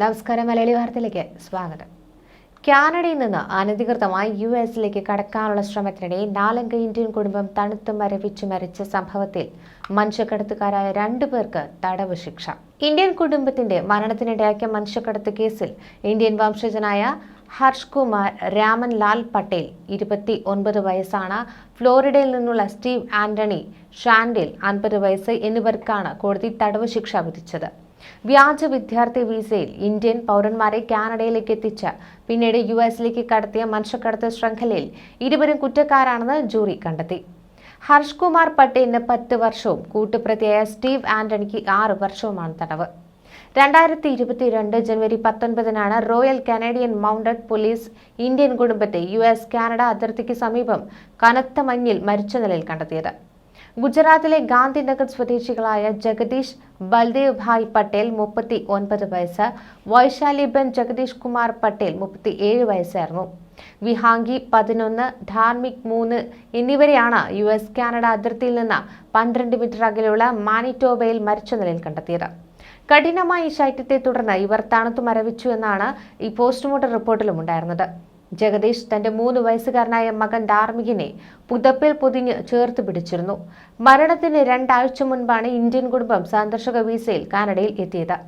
നമസ്കാരം മലയാളി വാർത്തയിലേക്ക് സ്വാഗതം. കാനഡയിൽ നിന്ന് അനധികൃതമായി യു എസിലേക്ക് കടക്കാനുള്ള ശ്രമത്തിനിടെ നാലംഗ ഇന്ത്യൻ കുടുംബം തണുത്ത് മരവിച്ച് മരിച്ച സംഭവത്തിൽ മനുഷ്യക്കടത്തുകാരായ രണ്ടു പേർക്ക് തടവ് ശിക്ഷ. ഇന്ത്യൻ കുടുംബത്തിന്റെ മരണത്തിനിടയാക്കിയ മനുഷ്യക്കടത്ത് കേസിൽ ഇന്ത്യൻ വംശജനായ ഹർഷ് കുമാർ രാമൻ ലാൽ പട്ടേൽ ഇരുപത്തി ഒൻപത് വയസ്സാണ്. ഫ്ലോറിഡയിൽ നിന്നുള്ള സ്റ്റീവ് ആന്റണി ഷാൻഡിൽ അൻപത് വയസ്സ് എന്നിവർക്കാണ് കോടതി തടവ് ശിക്ഷ വിധിച്ചത്. വ്യാജ വിദ്യാർത്ഥി വിസയിൽ ഇന്ത്യൻ പൗരന്മാരെ കാനഡയിലേക്ക് എത്തിച്ച പിന്നീട് യു എസിലേക്ക് കടത്തിയ മനുഷ്യക്കടത്ത് ശൃംഖലയിൽ ഇരുവരും കുറ്റക്കാരാണെന്ന് ജൂറി കണ്ടെത്തി. ഹർഷ് കുമാർ പട്ടേലിന് പത്ത് വർഷവും കൂട്ടുപ്രതിയായ സ്റ്റീവ് ആന്റണിക്ക് ആറ് വർഷവുമാണ് തടവ്. രണ്ടായിരത്തി ഇരുപത്തിരണ്ട് ജനുവരി പത്തൊൻപതിനാണ് royal Canadian mounted police Indian കുടുംബത്തെ യു എസ് കാനഡ അതിർത്തിക്ക് സമീപം കനത്ത മഞ്ഞിൽ മരിച്ച നിലയിൽ കണ്ടെത്തിയത്. ഗുജറാത്തിലെ ഗാന്ധിനഗർ സ്വദേശികളായ ജഗദീഷ് ബൽദേവ് ഭായ് പട്ടേൽ മുപ്പത്തി ഒൻപത് വയസ്സ് വൈശാലിബൻ ജഗദീഷ് കുമാർ പട്ടേൽ മുപ്പത്തി ഏഴ് വയസ്സായിരുന്നു. വിഹാംഗി പതിനൊന്ന് ധാർമിക് മൂന്ന് എന്നിവരെയാണ് യു എസ് കാനഡ അതിർത്തിയിൽ നിന്ന് പന്ത്രണ്ട് മീറ്റർ അകലെയുള്ള മാനിറ്റോബയിൽ മരിച്ച നിലയിൽ കണ്ടെത്തിയത്. കഠിനമായ ശൈത്യത്തെ തുടർന്ന് ഇവർ തണുത്തു മരവിച്ചു എന്നാണ് ഈ പോസ്റ്റ്മോർട്ടം റിപ്പോർട്ടിലും ഉണ്ടായിരുന്നത്. ജഗദീഷ് തന്റെ മൂന്ന് വയസ്സുകാരനായ മകൻ ഡാർമികിനെ പുതപ്പിൽ പൊതിഞ്ഞ് ചേർത്ത് പിടിച്ചിരുന്നു. മരണത്തിന് രണ്ടാഴ്ച മുൻപാണ് ഇന്ത്യൻ കുടുംബം സന്ദർശക വിസയിൽ കാനഡയിൽ എത്തിയത്.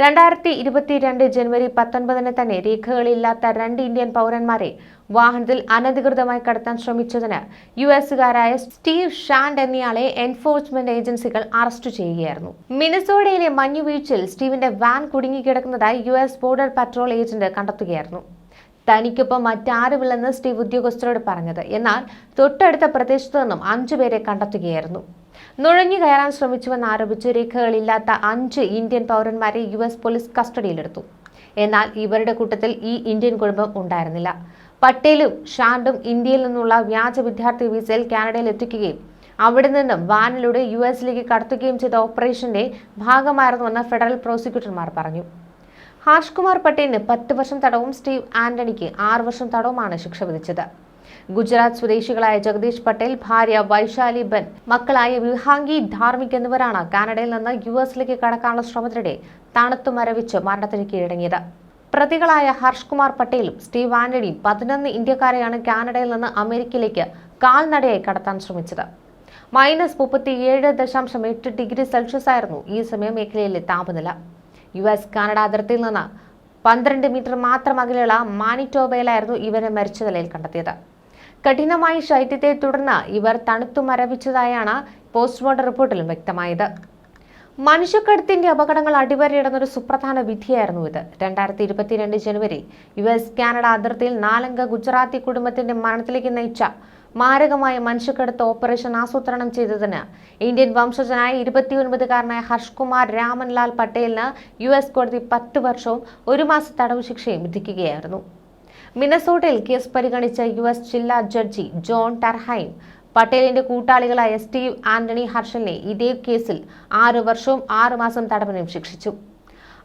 രണ്ടായിരത്തി ഇരുപത്തിരണ്ട് ജനുവരി പത്തൊൻപതിന് തന്നെ രേഖകളില്ലാത്ത രണ്ട് ഇന്ത്യൻ പൗരന്മാരെ വാഹനത്തിൽ അനധികൃതമായി കടത്താൻ ശ്രമിച്ചതിന് യു എസുകാരായ സ്റ്റീവ് ഷാൻഡ് എന്നയാളെ എൻഫോഴ്സ്മെന്റ് ഏജൻസികൾ അറസ്റ്റ് ചെയ്യുകയായിരുന്നു. മിനസോഡയിലെ മഞ്ഞുവീഴ്ചയിൽ സ്റ്റീവിന്റെ van കുടുങ്ങിക്കിടക്കുന്നതായി U S border patrol agent കണ്ടെത്തുകയായിരുന്നു. തനിക്കൊപ്പം മറ്റാരുമില്ലെന്ന് സ്റ്റീവ് ഉദ്യോഗസ്ഥരോട് പറഞ്ഞത്. എന്നാൽ തൊട്ടടുത്ത പ്രദേശത്തു നിന്നും അഞ്ചുപേരെ കണ്ടെത്തുകയായിരുന്നു. നുഴഞ്ഞു കയറാൻ ശ്രമിച്ചുവെന്ന് ആരോപിച്ച് രേഖകളില്ലാത്ത അഞ്ച് ഇന്ത്യൻ പൗരന്മാരെ യു എസ് പോലീസ് കസ്റ്റഡിയിലെടുത്തു. എന്നാൽ ഇവരുടെ കൂട്ടത്തിൽ ഈ ഇന്ത്യൻ കുടുംബം ഉണ്ടായിരുന്നില്ല. പട്ടേലും ഷാൻഡും ഇന്ത്യയിൽ നിന്നുള്ള വ്യാജ വിദ്യാർത്ഥി വിസയിൽ കാനഡയിൽ എത്തിക്കുകയും അവിടെ നിന്നും വാനിലൂടെ യു എസിലേക്ക് കടത്തുകയും ചെയ്ത ഓപ്പറേഷന്റെ ഭാഗമായിരുന്നുവെന്ന് ഫെഡറൽ പ്രോസിക്യൂട്ടർമാർ പറഞ്ഞു. ഹാഷ് കുമാർ പട്ടേലിന് പത്ത് വർഷം തടവും സ്റ്റീവ് ആന്റണിക്ക് ആറ് വർഷം തടവുമാണ് ശിക്ഷ വിധിച്ചത്. ഗുജറാത്ത് സ്വദേശികളായ ജഗദീഷ് പട്ടേൽ ഭാര്യ വൈശാലി ബെൻ മക്കളായ വിഹാംഗി ധാർമിക് എന്നിവരാണ് കാനഡയിൽ നിന്ന് യു എസിലേക്ക് കടക്കാനുള്ള ശ്രമത്തിനിടെ തണുത്തു മരവിച്ച് മരണത്തിന് കീഴടങ്ങിയത്. പ്രതികളായ ഹർഷ് കുമാർ പട്ടേലും സ്റ്റീവ് ആന്റണിയും പതിനൊന്ന് ഇന്ത്യക്കാരെയാണ് കാനഡയിൽ നിന്ന് അമേരിക്കയിലേക്ക് കാൽനടയായി കടത്താൻ ശ്രമിച്ചത്. മൈനസ് മുപ്പത്തിയേഴ് ദശാംശം എട്ട് ഡിഗ്രി സെൽഷ്യസ് ആയിരുന്നു ഈ സമയം മേഖലയിലെ താപനില. യു എസ് കാനഡ അതിർത്തിയിൽ നിന്ന് പന്ത്രണ്ട് മീറ്റർ മാത്രം അകലെയുള്ള മാനിറ്റോബയിലായിരുന്നു ഇവരെ മരിച്ച നിലയിൽ കണ്ടെത്തിയത്. കഠിനമായ ശൈത്യത്തെ തുടർന്ന് ഇവർ തണുത്തു മരവിച്ചതായാണ് പോസ്റ്റ്മോർട്ടം റിപ്പോർട്ടിലും വ്യക്തമായത്. മനുഷ്യക്കടത്തിന്റെ അപകടങ്ങൾ അടിവരയിടുന്ന ഒരു സുപ്രധാന വിധിയായിരുന്നു ഇത്. രണ്ടായിരത്തി ഇരുപത്തിരണ്ട് ജനുവരി യു എസ് കാനഡ അതിർത്തിയിൽ നാലംഗ ഗുജറാത്തി കുടുംബത്തിന്റെ മരണത്തിലേക്ക് നയിച്ച മാരകമായ മനുഷ്യക്കടത്ത് ഓപ്പറേഷൻ ആസൂത്രണം ചെയ്തതിന് ഇന്ത്യൻ വംശജനായ ഇരുപത്തിയൊൻപതുകാരനായ ഹർഷ് കുമാർ രാമൻലാൽ പട്ടേലിന് യു എസ് കോടതി പത്ത് വർഷവും ഒരു മാസ തടവ് ശിക്ഷയും വിധിക്കുകയായിരുന്നു. മിനസോട്ടയിൽ കേസ് പരിഗണിച്ച യു എസ് ജില്ലാ ജഡ്ജി ജോൺ ടർഹൈം പട്ടേലിന്റെ കൂട്ടാളികളായ സ്റ്റീവ് ആന്റണി ഹർഷലിനെ ഇതേ കേസിൽ ആറ് വർഷവും ആറ് മാസം തടവിനും ശിക്ഷിച്ചു.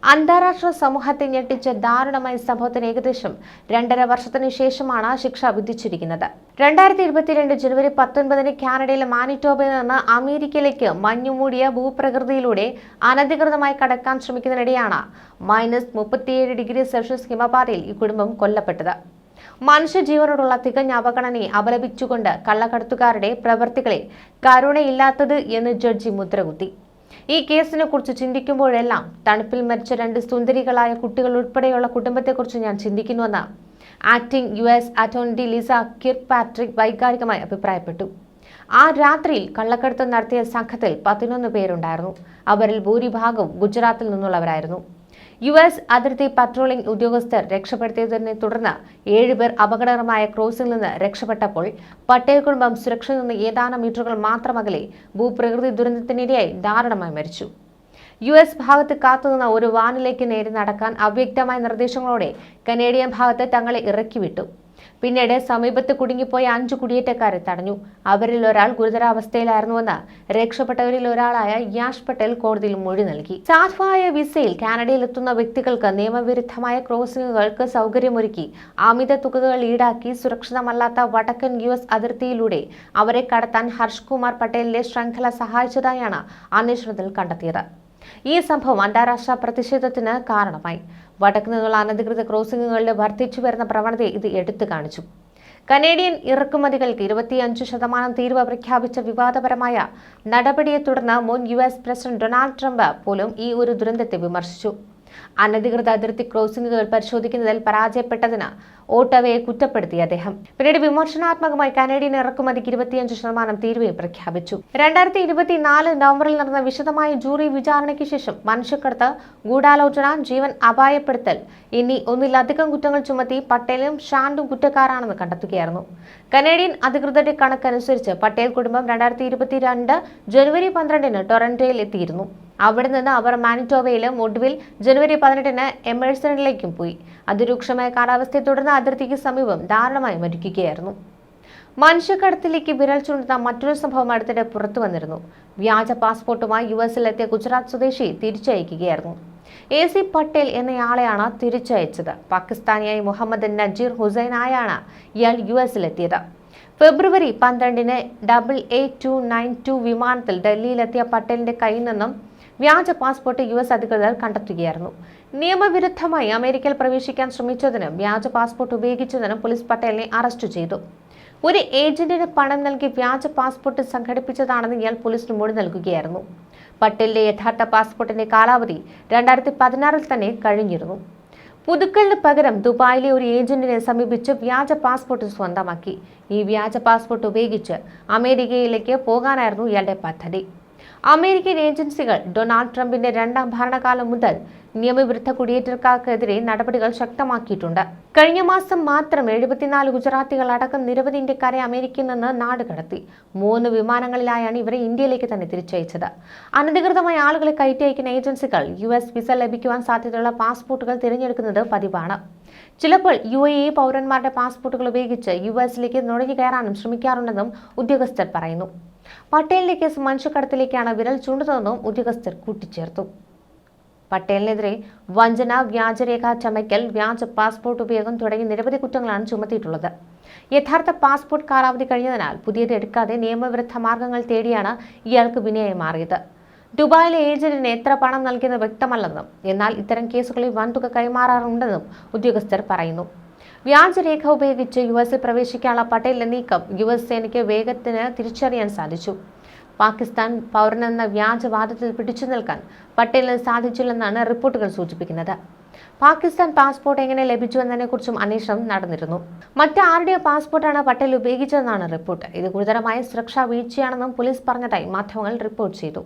അന്താരാഷ്ട്ര സമൂഹത്തെ ഞെട്ടിച്ച ദാരുണമായ സംഭവത്തിന് ഏകദേശം രണ്ടര വർഷത്തിന് ശേഷമാണ് ശിക്ഷ വിധിച്ചിരിക്കുന്നത്. രണ്ടായിരത്തി ഇരുപത്തിരണ്ട് ജനുവരി പത്തൊൻപതിന് കാനഡയിലെ മാനിറ്റോബയിൽ നിന്ന് അമേരിക്കയിലേക്ക് മഞ്ഞുമൂടിയ ഭൂപ്രകൃതിയിലൂടെ അനധികൃതമായി കടക്കാൻ ശ്രമിക്കുന്നതിനിടെയാണ് മൈനസ് മുപ്പത്തിയേഴ് ഡിഗ്രി സെൽഷ്യസ് ഹിമപാതയിൽ ഈ കുടുംബം കൊല്ലപ്പെട്ടത്. മനുഷ്യജീവനോടുള്ള തികഞ്ഞ അവഗണനയെ അപലപിച്ചുകൊണ്ട് കള്ളക്കടത്തുകാരുടെ പ്രവർത്തികളെ കരുണയില്ലാത്തത് എന്ന് ജഡ്ജി മുദ്രകുത്തി. ഈ കേസിനെ കുറിച്ച് ചിന്തിക്കുമ്പോഴെല്ലാം തണുപ്പിൽ മരിച്ച രണ്ട് സുന്ദരികളായ കുട്ടികൾ ഉൾപ്പെടെയുള്ള കുടുംബത്തെക്കുറിച്ച് ഞാൻ ചിന്തിക്കുന്നുവെന്ന് acting U S attorney Lisa Kirkpatrick വൈകാരികമായി അഭിപ്രായപ്പെട്ടു. ആ രാത്രിയിൽ കള്ളക്കടത്ത് നടത്തിയ സംഘത്തിൽ പതിനൊന്ന് പേരുണ്ടായിരുന്നു. അവരിൽ ഭൂരിഭാഗവും ഗുജറാത്തിൽ നിന്നുള്ളവരായിരുന്നു. യു എസ് അതിർത്തി പട്രോളിംഗ് ഉദ്യോഗസ്ഥർ രക്ഷപ്പെടുത്തിയതിനെ തുടർന്ന് ഏഴുപേർ അപകടകരമായ ക്രോസിൽ നിന്ന് രക്ഷപ്പെട്ടപ്പോൾ പട്ടേൽ കുടുംബം സുരക്ഷയിൽ നിന്ന് ഏതാനും മീറ്ററുകൾ മാത്രം അകലെ ഭൂപ്രകൃതി ദുരന്തത്തിനിരയായി ദാരുണമായി മരിച്ചു. യു എസ് ഭാഗത്ത് കാത്തുനിന്ന ഒരു വാനിലേക്ക് നേരെ നടക്കാൻ അവ്യക്തമായ നിർദ്ദേശങ്ങളോടെ കനേഡിയൻ ഭാഗത്ത് തങ്ങളെ ഇറക്കിവിട്ടു. പിന്നീട് സമീപത്ത് കുടുങ്ങിപ്പോയ അഞ്ചു കുടിയേറ്റക്കാരെ തടഞ്ഞു. അവരിൽ ഒരാൾ ഗുരുതരാവസ്ഥയിലായിരുന്നുവെന്ന് രക്ഷപ്പെട്ടവരിൽ ഒരാളായ യാഷ് പട്ടേൽ കോടതിയിൽ മൊഴി നൽകി. സാധുവായ വിസയിൽ കാനഡയിൽ എത്തുന്ന വ്യക്തികൾക്ക് നിയമവിരുദ്ധമായ ക്രോസിംഗുകൾക്ക് സൗകര്യമൊരുക്കി അമിത തുകകൾ ഈടാക്കി സുരക്ഷിതമല്ലാത്ത വടക്കൻ യു എസ് അതിർത്തിയിലൂടെ അവരെ കടത്താൻ ഹർഷ് കുമാർ പട്ടേലിന്റെ ശൃംഖല സഹായിച്ചതായാണ് അന്വേഷണത്തിൽ കണ്ടെത്തിയത്. ഈ സംഭവം അന്താരാഷ്ട്ര പ്രതിഷേധത്തിന് കാരണമായി. വടക്കു നിന്നുള്ള അനധികൃത ക്രോസിംഗുകളുടെ വർദ്ധിച്ചു വരുന്ന പ്രവണതയെ ഇത് എടുത്തു കാണിച്ചു. കനേഡിയൻ ഇറക്കുമതികൾക്ക് ഇരുപത്തിയഞ്ച് ശതമാനം തീരുവ പ്രഖ്യാപിച്ച വിവാദപരമായ നടപടിയെ തുടർന്ന് മുൻ U S president Donald Trump പോലും ഈ ഒരു ദുരന്തത്തെ വിമർശിച്ചു. അനധികൃത അതിർത്തി ക്രോസിംഗുകൾ പരിശോധിക്കുന്നതിൽ പരാജയപ്പെട്ടതിന് ഓട്ടവയെ കുറ്റപ്പെടുത്തി അദ്ദേഹം. പിന്നീട് വിമർശനാത്മകമായി കനേഡിയൻ ഇറക്കുമതിക്ക് ഇരുപത്തിയഞ്ച് ശതമാനം തീരുവയും പ്രഖ്യാപിച്ചു. രണ്ടായിരത്തി ഇരുപത്തിനാല് നവംബറിൽ നടന്ന വിശദമായ ജൂറി വിചാരണയ്ക്ക് ശേഷം മനുഷ്യക്കടത്ത് ഗൂഢാലോചന ജീവൻ അപായപ്പെടുത്തൽ എന്നീ ഒന്നിലധികം കുറ്റങ്ങൾ ചുമത്തി പട്ടേലും ഷാൻഡും കുറ്റക്കാരാണെന്ന് കണ്ടെത്തുകയായിരുന്നു. കനേഡിയൻ അധികൃതരുടെ കണക്കനുസരിച്ച് പട്ടേൽ കുടുംബം രണ്ടായിരത്തി ഇരുപത്തിരണ്ട് ജനുവരി പന്ത്രണ്ടിന് ടൊറന്റോയിൽ എത്തിയിരുന്നു. അവിടെ നിന്ന് അവർ മാനിറ്റോവയിലും ഒടുവിൽ ജനുവരി പതിനെട്ടിന് എമേഴ്സണിലേക്കും പോയി. അതിരൂക്ഷമായ കാലാവസ്ഥയെ തുടർന്ന് അതിർത്തിക്ക് സമീപം ധാരണമായി മരിക്കുകയായിരുന്നു. മനുഷ്യക്കടത്തിലേക്ക് വിരൽ ചൂണ്ടുന്ന മറ്റൊരു സംഭവം അടുത്തിടെ പുറത്തു വന്നിരുന്നു. വ്യാജ പാസ്പോർട്ടുമായി യു എസിലെത്തിയ ഗുജറാത്ത് സ്വദേശി തിരിച്ചയക്കുകയായിരുന്നു. എ സി പട്ടേൽ എന്നയാളെയാണ് തിരിച്ചയച്ചത്. പാകിസ്ഥാനിയായി മുഹമ്മദ് നജീർ ഹുസൈനായാണ് ഇയാൾ യു എസിലെത്തിയത് ഫെബ്രുവരി പന്ത്രണ്ടിന് double A two nine two വിമാനത്തിൽ ഡൽഹിയിലെത്തിയ പട്ടേലിന്റെ കയ്യിൽ നിന്നും വ്യാജ പാസ്പോർട്ട് യു എസ് അധികൃതർ കണ്ടെത്തുകയായിരുന്നു. നിയമവിരുദ്ധമായി അമേരിക്കയിൽ പ്രവേശിക്കാൻ ശ്രമിച്ചതിനും വ്യാജ പാസ്പോർട്ട് ഉപയോഗിച്ചതിനും പോലീസ് പട്ടേലിനെ അറസ്റ്റ് ചെയ്തു. ഒരു ഏജന്റിന് പണം നൽകി വ്യാജ പാസ്പോർട്ട് സംഘടിപ്പിച്ചതാണെന്ന് ഇയാൾ പോലീസിന് മൊഴി നൽകുകയായിരുന്നു. പട്ടേലിന്റെ യഥാർത്ഥ പാസ്പോർട്ടിന്റെ കാലാവധി രണ്ടായിരത്തി പതിനാറിൽ തന്നെ കഴിഞ്ഞിരുന്നു. പുതുക്കലിന് പകരം ദുബായിലെ ഒരു ഏജന്റിനെ സമീപിച്ച് വ്യാജ പാസ്പോർട്ട് സ്വന്തമാക്കി. ഈ വ്യാജ പാസ്പോർട്ട് ഉപയോഗിച്ച് അമേരിക്കയിലേക്ക് പോകാനായിരുന്നു ഇയാളുടെ പദ്ധതി. അമേരിക്കൻ ഏജൻസികൾ ഡൊണാൾഡ് ട്രംപിന്റെ രണ്ടാം ഭരണകാലം മുതൽ നിയമവിരുദ്ധ കുടിയേറ്റക്കാർക്കെതിരെ നടപടികൾ ശക്തമാക്കിയിട്ടുണ്ട്. കഴിഞ്ഞ മാസം മാത്രം എഴുപത്തിനാല് ഗുജറാത്തികൾ അടക്കം നിരവധി ഇന്ത്യക്കാരെ അമേരിക്കയിൽ നിന്ന് നാട് കടത്തി. മൂന്ന് വിമാനങ്ങളിലായാണ് ഇവരെ ഇന്ത്യയിലേക്ക് തന്നെ തിരിച്ചയച്ചത്. അനധികൃതമായ ആളുകളെ കയറ്റി അയക്കുന്ന ഏജൻസികൾ യു എസ് വിസ ലഭിക്കുവാൻ സാധ്യതയുള്ള പാസ്പോർട്ടുകൾ തിരഞ്ഞെടുക്കുന്നത് പതിവാണ്. ചിലപ്പോൾ യു എ പൗരന്മാരുടെ പാസ്പോർട്ടുകൾ ഉപയോഗിച്ച് യു എസിലേക്ക് നുഴഞ്ഞു കയറാനും ശ്രമിക്കാറുണ്ടെന്നും ഉദ്യോഗസ്ഥർ പറയുന്നു. പട്ടേലിന്റെ കേസ് മനുഷ്യക്കടത്തിലേക്കാണ് വിരൽ ചൂണ്ടുന്നതെന്നും ഉദ്യോഗസ്ഥർ കൂട്ടിച്ചേർത്തു. പട്ടേലിനെതിരെ വഞ്ചന വ്യാജരേഖ ചമയ്ക്കൽ വ്യാജ പാസ്പോർട്ട് ഉപയോഗം തുടങ്ങി നിരവധി കുറ്റങ്ങളാണ് ചുമത്തിയിട്ടുള്ളത്. യഥാർത്ഥ പാസ്പോർട്ട് കാലാവധി കഴിഞ്ഞതിനാൽ പുതിയത് എടുക്കാതെ നിയമവിരുദ്ധ മാർഗങ്ങൾ തേടിയാണ് ഇയാൾക്ക് വിനയായി മാറിയത്. ദുബായിലെ ഏജന്റിന് എത്ര പണം നൽകിയെന്ന് വ്യക്തമല്ലെന്നും എന്നാൽ ഇത്തരം കേസുകളിൽ വൻതുക കൈമാറാറുണ്ടെന്നും ഉദ്യോഗസ്ഥർ പറയുന്നു. വ്യാജരേഖ ഉപയോഗിച്ച് യു എസിൽ പ്രവേശിക്കാനുള്ള പട്ടേലിന്റെ നീക്കം യു എസ് സേനയ്ക്ക് വേഗത്തിന് തിരിച്ചറിയാൻ സാധിച്ചു. പാകിസ്ഥാൻ പൗരനെന്ന വ്യാജവാദത്തിൽ പിടിച്ചു നിൽക്കാൻ പട്ടേലിന് സാധിച്ചില്ലെന്നാണ് റിപ്പോർട്ടുകൾ സൂചിപ്പിക്കുന്നത്. പാകിസ്ഥാൻ പാസ്പോർട്ട് എങ്ങനെ ലഭിച്ചുവെന്നതിനെക്കുറിച്ചും അന്വേഷണം നടന്നിരുന്നു. മറ്റാരുടെയോ പാസ്പോർട്ടാണ് പട്ടേൽ ഉപയോഗിച്ചതെന്നാണ് റിപ്പോർട്ട്. ഇത് ഗുരുതരമായ സുരക്ഷാ വീഴ്ചയാണെന്നും പോലീസ് പറഞ്ഞതായി മാധ്യമങ്ങൾ റിപ്പോർട്ട് ചെയ്തു.